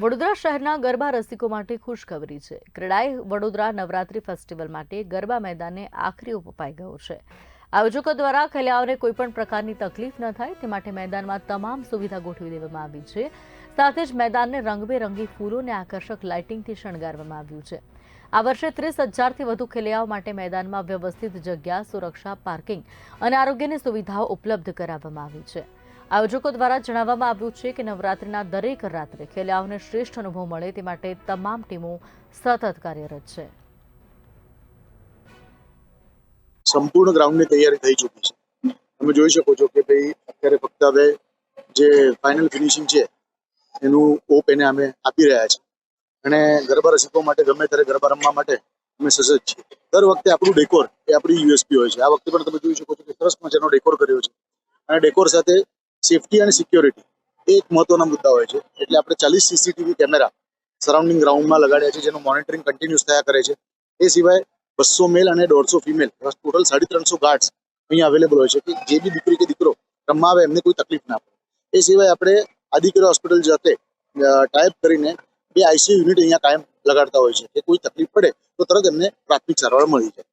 વડોદરા શહેરના ગરબા રસિકો માટે ખુશખબરી છે. ક્રીડાએ વડોદરા નવરાત્રી ફેસ્ટિવલ માટે ગરબા મેદાનને આખરી અપાઈ ગયો છે. આયોજકો દ્વારા ખેલાડીઓને કોઈપણ પ્રકારની તકલીફ ન થાય, તે માટે મેદાનમાં તમામ સુવિધા ગોઠવી દેવામાં આવી છે. સાથે જ મેદાનને રંગબેરંગી ફૂલોને આકર્ષક લાઇટિંગથી શણગારવામાં આવ્યું છે. આ વર્ષે ત્રીસ હજારથી વધુ ખેલૈયાઓ માટે મેદાનમાં વ્યવસ્થિત જગ્યા, સુરક્ષા, પાર્કિંગ અને આરોગ્યની સુવિધાઓ ઉપલબ્ધ કરાવવામાં આવી છે. આયોજકો દ્વારા જણાવવામાં આવ્યું છે કે નવરાત્રિના દરેક રાત્રે ખેલૈયાઓને શ્રેષ્ઠ અનુભવ મળે તે માટે તમામ ટીમો સતત કાર્યરત છે. સંપૂર્ણ ગ્રાઉન્ડની તૈયારી થઈ ચૂકી છે. તમે જોઈ શકો છો કે ભાઈ અત્યારે ફક્ત હવે જે ફાઇનલ ફિનિશિંગ છે, એનું ઓપ એને અમે આપી રહ્યા છીએ. અને ગરબા રસિકો માટે ગમે ત્યારે ગરબા રમવા માટે અમે સજજ છીએ. દર વખતે આપણું ડેકોર એ આપણી યુએસપી હોય છે. આ વખતે પણ તમે જોઈ શકો છો કે સરસ મજાનો ડેકોર કર્યો છે. અને ડેકોર સાથે સેફટી અને સિક્યોરિટી એક મહત્વના મુદ્દા હોય છે. એટલે આપણે ચાલીસ સીસીટીવી કેમેરા સરાઉન્ડિંગ ગ્રાઉન્ડમાં લગાડ્યા છે, જેનું મોનિટરિંગ કન્ટિન્યુઅસ થયા કરે છે. એ સિવાય બસો મેલ અને દોઢસો ફિમેલ ટોટલ સાડી ત્રણસો ગાર્ડ્સ અહીંયા અવેલેબલ હોય છે કે જે બી દીકરી કે દીકરો રમવા આવે એમને કોઈ તકલીફ ના પડે. એ સિવાય આપણે આદિકરી હોસ્પિટલ જાતે ટાઈપ કરીને બે આઈસીયુ યુનિટ અહીંયા કાયમ લગાડતા હોય છે. કે કોઈ તકલીફ પડે તો તરત એમને પ્રાથમિક સારવાર મળી જાય.